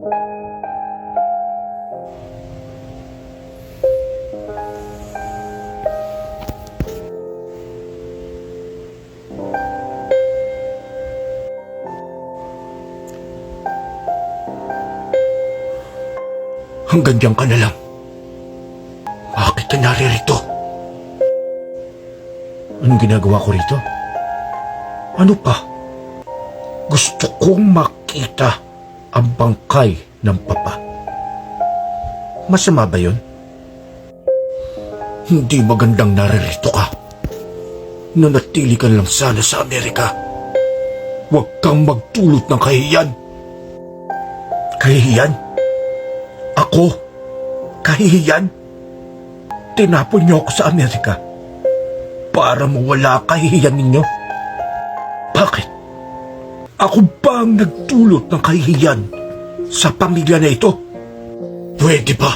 Hanggang diyan ka na lang. Bakit ka naririto? Anong ginagawa ko rito? Ano pa? Gusto kong makita ang bangkay ng papa. Masama ba yun? Hindi magandang naririto ka. Nanatili ka lang sana sa Amerika. Huwag kang magtulot ng kahiyan. Kahiyan? Ako? Kahihiyan? Tinapon niyo ako sa Amerika para mawala kahihiyan ninyo? Ako ba ang nagdulot ng kahihiyan sa pamilya na ito? Pwede ba?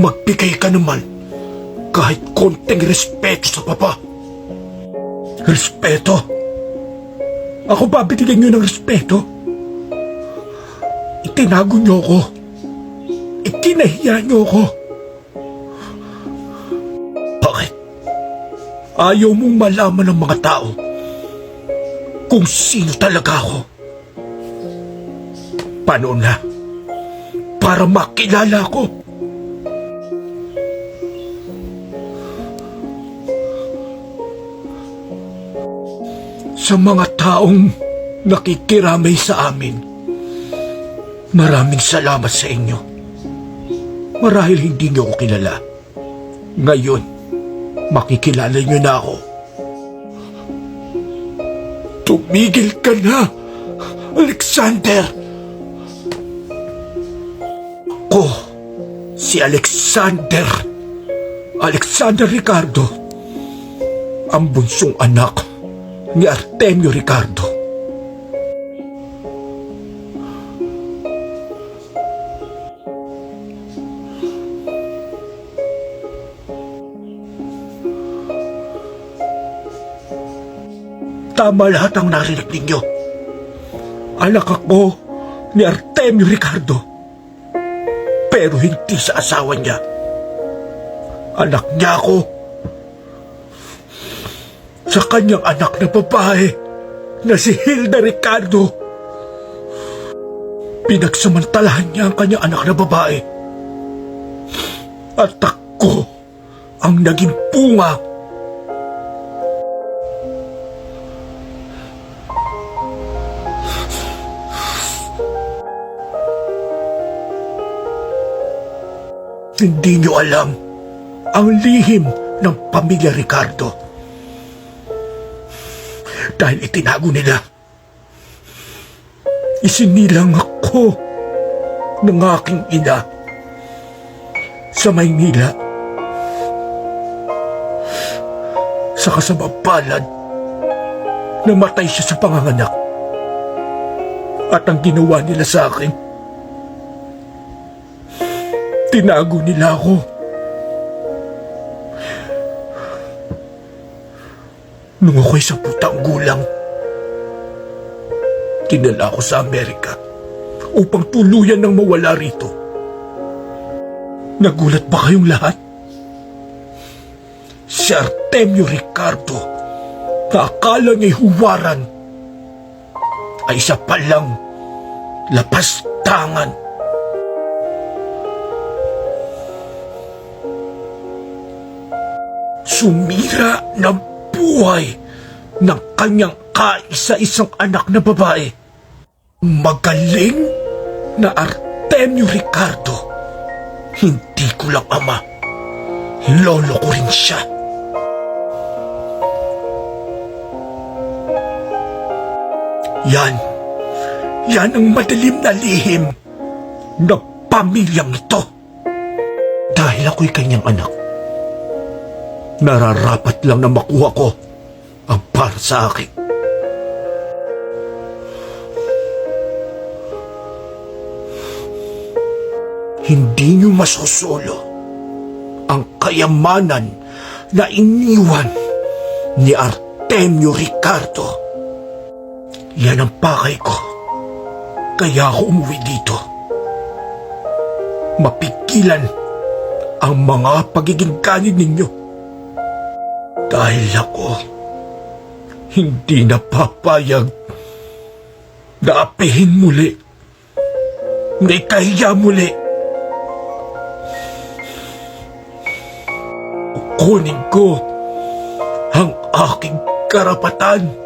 Magbigay ka naman kahit konting respeto sa papa. Respeto? Ako ba binigyan niyo ng respeto? Itinago niyo ako. Ikinahiya niyo ako. Bakit? Ayaw mong malaman ng mga tao kung sino talaga ako. Paano na? Para makilala ko. Sa mga taong nakikiramay sa amin, maraming salamat sa inyo. Marahil hindi niyo ako kilala. Ngayon, makikilala niyo na ako. Tumigil ka na, Alexander! Ako, si Alexander. Alexander Ricardo. Ang bunsong anak ni Artemio Ricardo. Tama lahat ang narinig ninyo. Anak ako ni Artemio Ricardo. Pero hindi sa asawa niya. Anak niya ako. Sa kanyang anak na babae na si Hilda Ricardo. Pinagsamantalahan niya ang kanyang anak na babae. At ako ang naging bunga Hindi niyo alam ang lihim ng pamilya Ricardo. Dahil itinago nila. Isinilang ako ng aking ina sa Maynila. Sa kasamapalad, namatay siya sa panganganak. At ang ginawa nila sa akin, Tinago nila ako. Nung ako'y sa putang gulang, dinala ako sa Amerika upang tuluyan ng mawala rito. Nagulat ba kayong lahat? Si Artemio Ricardo, na akala niya'y huwaran, ay isa palang lapastangan sumira ng buhay ng kanyang kaisa-isang anak na babae. Magaling na Artemio Ricardo. Hindi ko lang ama. Lolo ko rin siya. Yan. Yan ang madilim na lihim na pamilyang ito. Dahil ako'y kanyang anak. Nararapat lang na makuha ko ang para sa akin. Hindi niyo masusulo ang kayamanan na iniwan ni Artemio Ricardo. Yan ang pakay ko Kaya ako umuwi dito. Mapigilan ang mga pagiging kanin ninyo. Dahil ako, hindi napapayag na apihin muli. Na ikahiya muli. Kukunin ko ang aking karapatan.